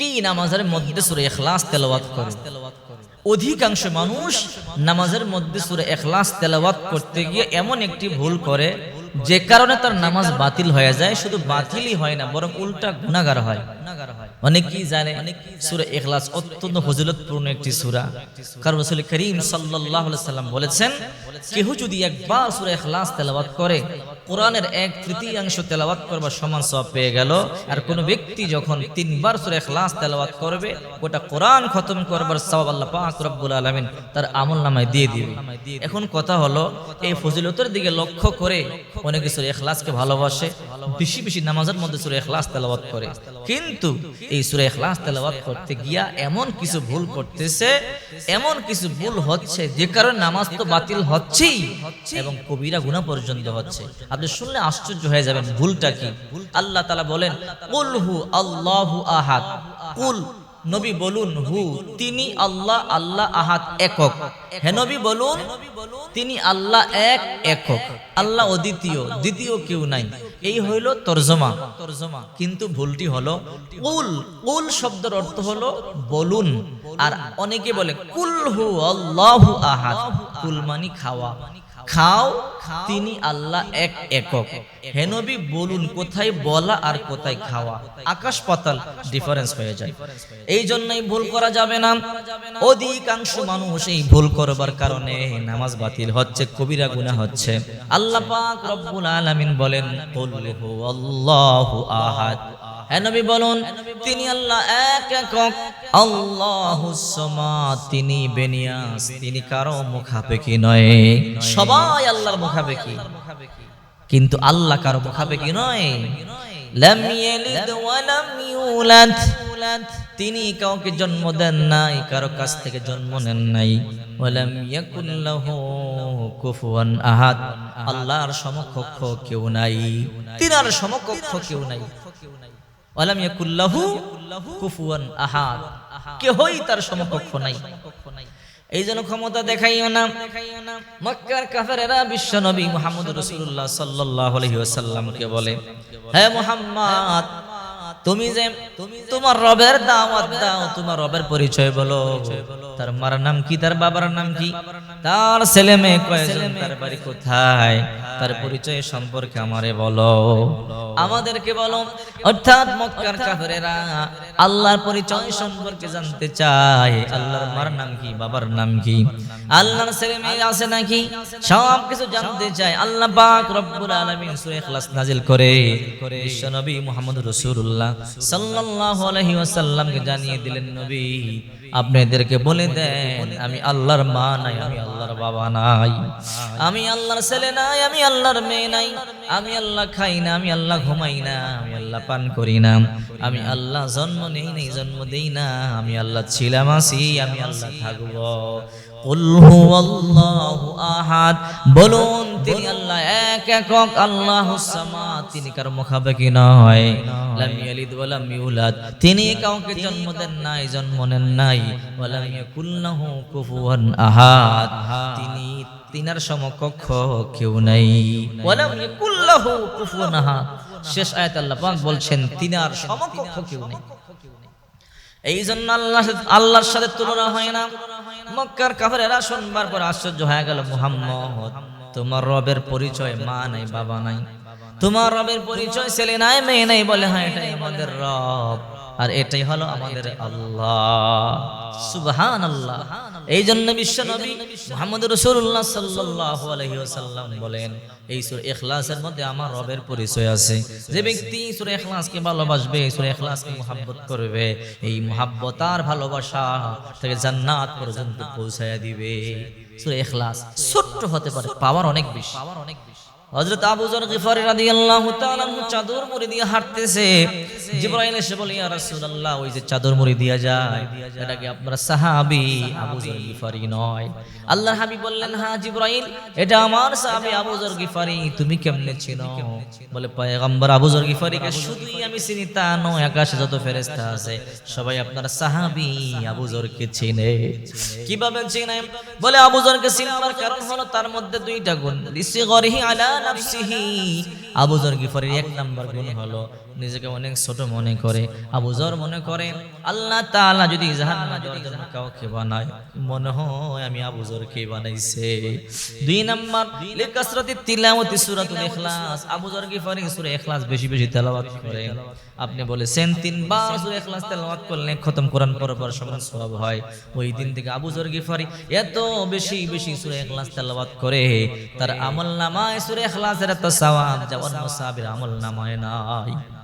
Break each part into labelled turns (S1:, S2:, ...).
S1: কি নামাজের মধ্যে সুরে এখলাস তেলাওয়াত করে? অধিকাংশ মানুষ নামাজের মধ্যে সুরে এখলাস তেলাওয়াত করতে গিয়ে এমন একটি ভুল করে, যে কারণে তার নামাজ বাতিল হয়ে যায়, শুধু বাতিলই হয় না, বরং উল্টা গুণাগার হয়। অনেকেই জানে সুরে এখলাস অত্যন্ত ফজিলতপূর্ণ একটি সূরা। কারণ রাসূল করিম আলাইহি সাল্লাম বলেছেন, কেহ যদি একবার সুরে এখলাস তেলাওয়াত করে কোরআনের এক তৃতীয়াংশ তেলাওয়াত করবার সমান সব পেয়ে গেল। আর কোন ব্যক্তি যখন তিনবার সুরে এখলাস তেলাওয়াত করবে ওটা কোরআন খতম করবার সব আল্লাহ পাক রব্বুল আলমিন তার আমল নামায় দিয়ে দিবে। এখন কথা হলো, এই ফজিলতের দিকে লক্ষ্য করে অনেক কিছু এখলাসকে ভালোবাসে বেশি বেশি নামাজের মধ্যে সুরে এখলাস তেলাওয়াত করে। কিন্তু এই সুরে এখলাস তেলাওয়াত করতে গিয়া এমন কিছু ভুল করতেছে, এমন কিছু ভুল হচ্ছে যে কারণে নামাজ তো বাতিল হচ্ছেই এবং কবিরা গুণা পর্যন্ত হচ্ছে। আপনি শুনলে আশ্চর্য হয়ে যাবেন ভুলটা কি। আল্লাহ তালা বলেন, কুল হু আল্লাহু আহাদ। কুল নবী বলুন, হু, তিনি আল্লাহ আল্লাহ আহাত একক। হে নবী বলুন, তিনি আল্লাহ এক একক। আল্লাহ অদ্বিতীয়, দ্বিতীয় কেউ নাই। এই হইল তর্জমা। তর্জমা কিন্তু ভুলটি হলো কুল কুল শব্দের অর্থ হলো বলুন। আর অনেকে বলে, কুল হু আল্লাহু আহাদ। কুল মানি খাওয়া। খাও, তিনি আল্লাহ এক একক। হেনবি বলুন, কোথায় বলা আর কোথায় খাওয়া? আকাশ পাতাল ডিফারেন্স হয়ে যায়। এই জন্যই ভুল করা যাবে না। অধিকাংশ মানুষ এই ভুল করবার কারণে নামাজ বাতিল হচ্ছে, কবিরা গুণা হচ্ছে। আল্লাহ পাক রব্বুল আলামিন বলেন আল্লাহু আহাদ। হে নবী বলুন, তিনি আল্লাহ এক একক। আল্লাহুস তিনি বেনিয়াস তিনি কারও মুখাপেক্ষী নয়। সবাই আল্লাহর মুখাপেক্ষী। কিন্তু আল্লাহ কারও মুখাপেক্ষী নয়। লাম ইয়ালিদ তিনি কাউকে জন্ম দেন নাই, কারও কাছ থেকে জন্ম নেন নাই। ওয়ালাম ইয়াকুল লাহু কুফুয়ান আহাদ। আল্লাহর সমকক্ষ কেউ নাই। তিনার সমকক্ষ কেউ নাই। ওয়ালাম ইয়াকুল্লাহু কুফুয়ান আহাদ। কেহই তার সমকক্ষ নাই। এই জন্য ক্ষমতা দেখাইও না। মক্কার কাফেরেরা বিশ্ব নবী মুহাম্মদ রাসূলুল্লাহ সাল্লাল্লাহু আলাইহি ওয়াসাল্লামকে বলে, হে মুহাম্মদ তুমি যে তোমার রবের দাওয়াত দাও, তোমার রবের পরিচয় বলো। তার মার নাম কি, তার বাবার নাম কি? তার ছেলে মেয়ে কয়জন, তার বাড়ি কোথায়? তার পরিচয় সম্পর্কে আমারে বলো। আমাদেরকে বলো। অর্থাৎ মক্কার কাফেরেরা আল্লাহর পরিচয় সম্পর্কে জানতে চায়। আল্লাহর মার নাম কি, বাবার নাম কি? আল্লাহর ছেলে মেয়ে আছে নাকি? সব কিছু জানতে চায়। আল্লাহ পাক রব্বুল আলামিন সূরা ইখলাস নাজিল করে। বিশ্বনবী মুহাম্মদ রাসূলুল্লাহ সাল্লাল্লাহু আলাইহি ওয়াসাল্লামকে জানিয়ে দিলেন, নবী বলে দেন, আমি আল্লাহর মা নাই, আমি আল্লাহর বাবা নাই। আমি আল্লাহর ছেলে নাই, আমি আল্লাহর মেয়ে নাই। আমি আল্লাহ খাই না, আমি আল্লাহ ঘুমাই না, আমি আল্লাহ পান করি না। আমি আল্লাহ জন্ম নেই নেই, জন্ম দেই না। আমি আল্লাহ ছিলাম, আছি, আমি আল্লাহ থাকব। বলুন, তিনি আল্লাহ এক একক আল্লাহুস সামাদ। তিনি কার মুখাপেক্ষী নয়। লাম ইয়ালিদ ওয়া লাম ইউলাদ। তিনি কাউকে জন্ম দেন নাই জন্ম নেন নাই। ওয়া লাম ইয়াকুল কুফুয়ান আহাদ। তিনি তিনার সমকক্ষ কেউ নাই। ওয়া লাম ইয়াকুল কুফুয়ান আহাদ। শেষ আয়াত আল্লাহ পাক বলছেন তিনার সমকক্ষ কেউ নেই। এই জন্য আল্লাহ আল্লাহর সাথে তুলনা হয় না। মক্কার কাফেরেরা শুনবার পর আশ্চর্য হয়ে গেল মুহাম্মদ তোমার রবের পরিচয় মা নাই বাবা নাই। তোমার রবের পরিচয় ছেলে নাই, মেয়ে নাই বলে হ্যাঁ এটাই আমাদের রব। আর এটাই হলো আমাদের আল্লাহ। সুবহান আল্লাহ এই জন্য বিশ্ব নবী মুহাম্মদ রাসূলুল্লাহ সাল্লাল্লাহু আলাইহি ওয়াসাল্লাম বলেন, এই সূরা ইখলাসের মধ্যে আমার রবের পরিচয় আছে। যে ব্যক্তি সূরা ইখলাসকে ভালোবাসবে সূরা ইখলাসকে মুহাব্বত করবে, এই মুহাব্বত আর ভালোবাসা তাকে জান্নাত পর্যন্ত পৌঁছায়া দিবে। সূরা ইখলাস ছোট্ট হতে পারে পাওয়ার অনেক বেশি পাওয়ার অনেক বেশি। হযরত আবু যর গিফারি রাদিয়াল্লাহু তাআলা চাদর মুড়ি দিয়ে হাঁটতেছে। জিবরাইল এসে বলে, ইয়া রাসূলুল্লাহ, ওই যে চাদর মুড়ি দিয়া যায়, এটা কি আপনার সাহাবী? আবু যর গিফারি নয়। আল্লাহর হাবিব বললেন হ্যাঁ জিবরাইল, এটা আমার সাহাবী আবু যর গিফারি, তুমি কেমনে চিনো? বলে, পয়গম্বর আবু যর গিফারিকে শুধুই আমি চিনি তা নয়, আকাশে যত ফেরেশতা আছে, সবাই আপনার সাহাবী আবু যরকে চিনে। কীভাবে চিনে? বলে, আবু যরকে চিনবার কারণ হলো তার মধ্যে দুইটা গুণ, লিসিগরিহি আলা নাফসিহি আবু জর গিফারের এক নাম্বার গুণ হলো নিজেকে অনেক ছোট মনে করে, আবু জর মনে করে, আল্লাহ তাআলা যদি কাউকে বানায়, মনে হয় আমি আবু জরকে বানাইছে। দুই নাম্বার লিকাসরাতি তিলাওয়াতি সূরাতুল ইখলাস। আবু জর গিফারি সূরা ইখলাস বেশি বেশি তেলাওয়াত করেন আপনি বলেছেন তিনবার সূরা ইখলাস তেলাওয়াত করলে খতম কোরআন পর সমান সওয়াব হয়। ওই দিন থেকে আবু জর গিফারি এত বেশি বেশি সূরা ইখলাস তেলাওয়াত করে, তার আমল নামায় সূরা ইখলাসের এত সওয়াব, যা অন্য সাহাবীর আমল নামায় নাই।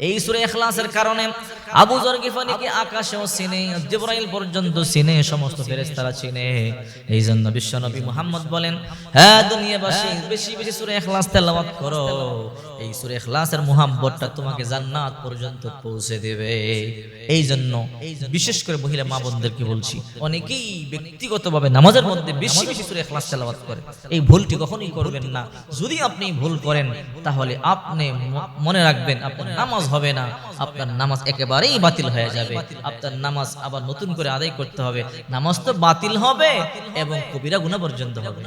S1: এই সূরা ইখলাসের কারণে আবু জর গিফারিকে আকাশেও চিনে, জিবরাইল পর্যন্ত চিনে, সমস্ত ফেরেশতারা চিনে। এই জন্য বিশ্বনবী মুহাম্মদ বলেন হ্যাঁ দুনিয়াবাসী, বেশি বেশি সূরা ইখলাস তেলাওয়াত করো। এই সূরা ইখলাসের মুহাব্বতটা তোমাকে জান্নাত পর্যন্ত পৌঁছে দেবে। এই জন্য বিশেষ করে মহিলা মা বোনদেরকে বলছি, অনেকেই ব্যক্তিগতভাবে নামাজের মধ্যে বেশি বেশি সুরে ইখলাস তেলাওয়াত করে। এই ভুলটি কখনোই করবেন না। যদি আপনি ভুল করেন, তাহলে আপনি মনে রাখবেন আপনার নামাজ হবে না, আপনার নামাজ একেবারেই বাতিল হয়ে যাবে। আপনার নামাজ আবার নতুন করে আদায় করতে হবে। নামাজ তো বাতিল হবে এবং কবিরা গুণা পর্যন্ত হবে।